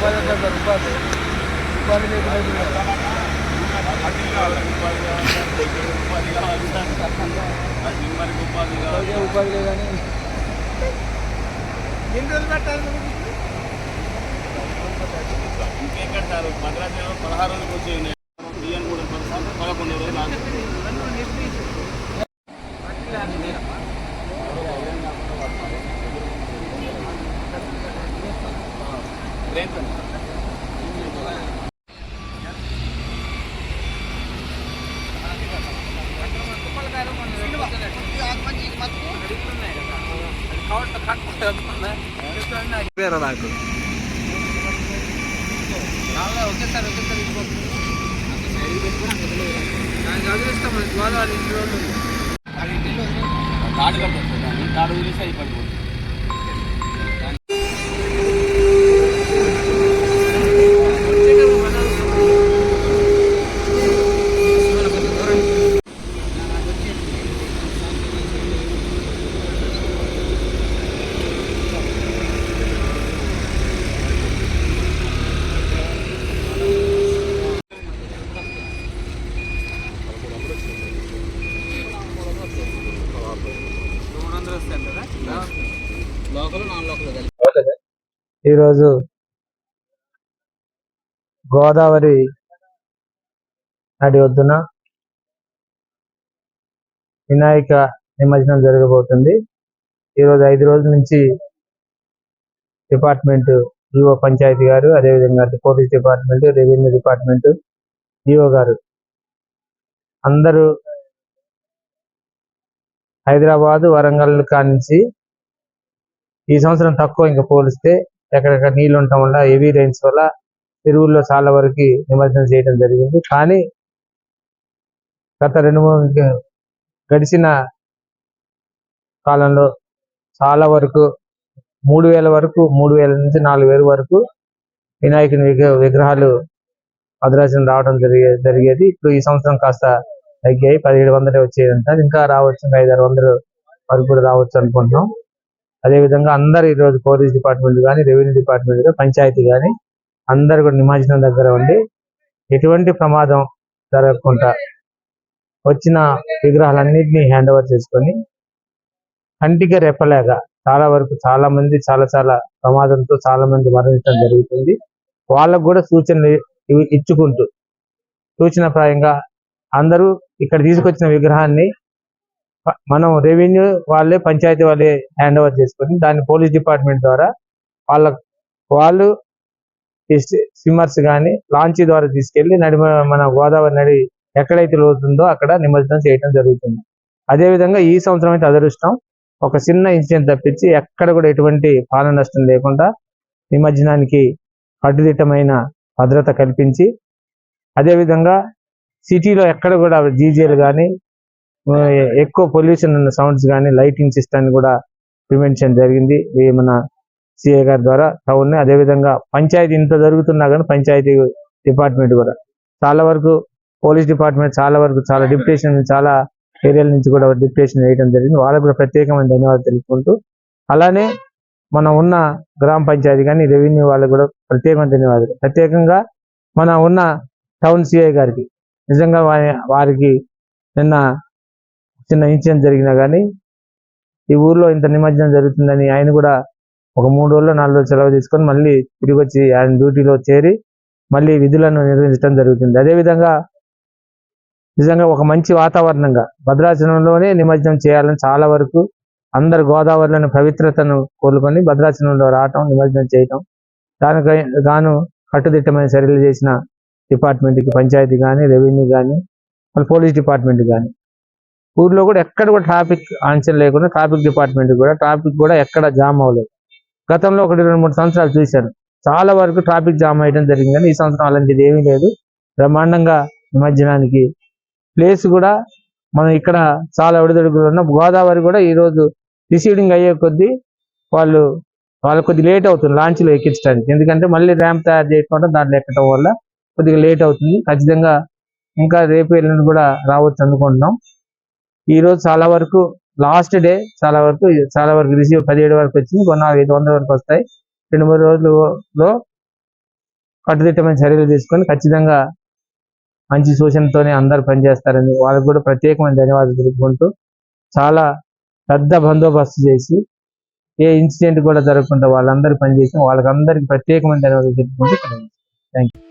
మరి అందరూ ఉపాధి అంటారు ఉపాధి ఉపాధి లేకుండా ఉపాధి లేదని ఎన్ని రోజులు పెట్టాలి ఇంకెక్కడ సార్ భద్రాచలం పదహారు రోజులకు వచ్చి కూడా పదకొండు రోజులు ఆగి. రేపు పేరు నాకు తాడు కట్టచ్చు దాన్ని తాడు వదిలేసి అది పడిపోతుంది లోకల్ ఈరోజు గోదావరి నడి వద్దున వినాయక నిమజ్జనం జరగబోతుంది. ఈరోజు ఐదు రోజుల నుంచి డిపార్ట్మెంట్ ఈఓ పంచాయతీ గారు అదేవిధంగా police department revenue department EO గారు అందరూ హైదరాబాద్ వరంగల్ కానించి ఈ సంవత్సరం తక్కువ ఇంకా పోలిస్తే ఎక్కడెక్కడ నీళ్ళు ఉండటం వల్ల హెవీ రైన్స్ వల్ల చెరువుల్లో చాలా వరకు నిమజ్జనం చేయడం జరిగింది. కానీ గత రెండు మూడు గడిచిన కాలంలో చాలా వరకు మూడు వేల వరకు మూడు వేల నుంచి నాలుగు వేల వరకు వినాయకుని విగ్రహాలు భద్రాచలం రావడం జరిగే జరిగేది. ఇప్పుడు ఈ సంవత్సరం కాస్త తగ్గాయి. పదిహేడు వందలు వచ్చేదంట. ఇంకా రావచ్చు ఇంకా ఐదారు వందలు వరకు కూడా రావచ్చు అనుకుంటున్నాం. అదేవిధంగా అందరు ఈ రోజు పోలీస్ డిపార్ట్మెంట్ కానీ రెవెన్యూ డిపార్ట్మెంట్ కానీ పంచాయతీ కానీ అందరు కూడా నిమజ్జనం దగ్గర ఉండి ఎటువంటి ప్రమాదం జరగకుండా వచ్చిన విగ్రహాలన్నింటినీ హ్యాండ్ ఓవర్ చేసుకొని కంటికి రెప్పలేక చాలా వరకు చాలా మంది చాలా చాలా ప్రమాదంతో చాలా మంది మరణించడం జరుగుతుంది. వాళ్ళకు కూడా సూచనలు ఇచ్చుకుంటూ ఇచ్చుకుంటూ సూచనప్రాయంగా అందరూ ఇక్కడ తీసుకొచ్చిన విగ్రహాన్ని మనం రెవెన్యూ వాళ్ళే పంచాయతీ వాళ్ళే హ్యాండ్ ఓవర్ చేసుకొని దాన్ని పోలీస్ డిపార్ట్మెంట్ ద్వారా వాళ్ళ వాళ్ళు స్విమ్మర్స్ కానీ లాంచీ ద్వారా తీసుకెళ్ళి నడిమ మన గోదావరి నడి ఎక్కడైతే లోతుందో అక్కడ నిమజ్జనం చేయడం జరుగుతుంది. అదేవిధంగా ఈ సంవత్సరం అయితే అదృష్టం. ఒక చిన్న ఇన్సిడెంట్ తప్పించి ఎక్కడ కూడా ఎటువంటి పాల నష్టం లేకుండా నిమజ్జనానికి కట్టుదిట్టమైన భద్రత కల్పించి అదేవిధంగా సిటీలో ఎక్కడ కూడా జీజేలు కానీ ఎక్కువ పొల్యూషన్ ఉన్న సౌండ్స్ కానీ లైటింగ్ సిస్టమ్ కూడా ప్రివెన్షన్ జరిగింది. మన సిఏ గారి ద్వారా టౌన్ అదేవిధంగా పంచాయతీ ఇంత జరుగుతున్నా కానీ పంచాయతీ డిపార్ట్మెంట్ కూడా. చాలా వరకు పోలీస్ డిపార్ట్మెంట్ చాలా వరకు చాలా డిప్యుటేషన్ చాలా ఏరియాల నుంచి కూడా డిప్యుటేషన్ వేయడం జరిగింది. వాళ్ళకు కూడా ప్రత్యేకమైన ధన్యవాదాలు తెలుపుకుంటూ. అలానే మనం ఉన్న గ్రామ పంచాయతీ కానీ రెవెన్యూ వాళ్ళకు కూడా ప్రత్యేకమైన ధన్యవాదాలు. ప్రత్యేకంగా మన ఉన్న టౌన్ సిఐ గారికి నిజంగా వారి- వారికి నిన్న చిన్న ఇన్సిడెంట్ జరిగినా కానీ ఈ ఊర్లో ఇంత నిమజ్జనం జరుగుతుందని ఆయన కూడా ఒక మూడు రోజులు నాలుగు రోజులు సెలవు తీసుకొని మళ్ళీ తిరిగి వచ్చి ఆయన డ్యూటీలో చేరి మళ్ళీ విధులను నిర్వహించడం జరుగుతుంది. అదేవిధంగా నిజంగా ఒక మంచి వాతావరణంగా భద్రాచలంలోనే నిమజ్జనం చేయాలని చాలా వరకు అందరు గోదావరిలోని పవిత్రతను కోలుకొని భద్రాచలంలో రావటం నిమజ్జనం చేయటం దానికై గాను కట్టుదిట్టమైన చర్యలు చేసిన డిపార్ట్మెంట్కి పంచాయతీ కానీ రెవెన్యూ కానీ మళ్ళీ పోలీస్ డిపార్ట్మెంట్ కానీ ఊర్లో కూడా ఎక్కడ కూడా ట్రాఫిక్ ఆంక్షలు లేకుండా ట్రాఫిక్ డిపార్ట్మెంట్ కూడా ట్రాఫిక్ కూడా ఎక్కడ జామ్ అవ్వలేదు. గతంలో ఒకటి రెండు మూడు సంవత్సరాలు చూశాను చాలా వరకు ట్రాఫిక్ జామ్ అయ్యడం జరిగింది కానీ ఈ సంవత్సరం అలాంటిది ఏమీ లేదు. బ్రహ్మాండంగా నిమజ్జనానికి ప్లేస్ కూడా మనం ఇక్కడ చాలా ఒడిదొడుగులు ఉన్న గోదావరి కూడా ఈ రోజు రిసీవింగ్ అయ్యే కొద్దీ వాళ్ళు వాళ్ళ కొద్ది లేట్ అవుతుంది లాంచ్లో ఎక్కించడానికి. ఎందుకంటే మళ్ళీ ర్యాంప్ తయారు చేయకుండా దాంట్లో ఎక్కడం వల్ల కొద్దిగా లేట్ అవుతుంది. ఖచ్చితంగా ఇంకా రేపు ఎల్లుండి కూడా రావచ్చు అనుకుంటున్నాం. ఈ రోజు చాలా వరకు లాస్ట్ డే చాలా వరకు చాలా వరకు రిసీవ్ పదిహేడు వరకు వచ్చింది కొన్ని ఐదు వందల వరకు వస్తాయి. రెండు మూడు రోజులలో కట్టుదిట్టమైన చర్యలు తీసుకొని ఖచ్చితంగా మంచి సూచనతోనే అందరు పనిచేస్తారని వాళ్ళకు కూడా ప్రత్యేకమైన ధన్యవాదాలు తెలుపుకుంటూ చాలా పెద్ద బందోబస్తు చేసి ఏ ఇన్సిడెంట్ కూడా జరగకుండా వాళ్ళందరూ పనిచేసి వాళ్ళకందరికీ ప్రత్యేకమైన ధన్యవాదాలు తెలుపుకుంటూ థ్యాంక్ యూ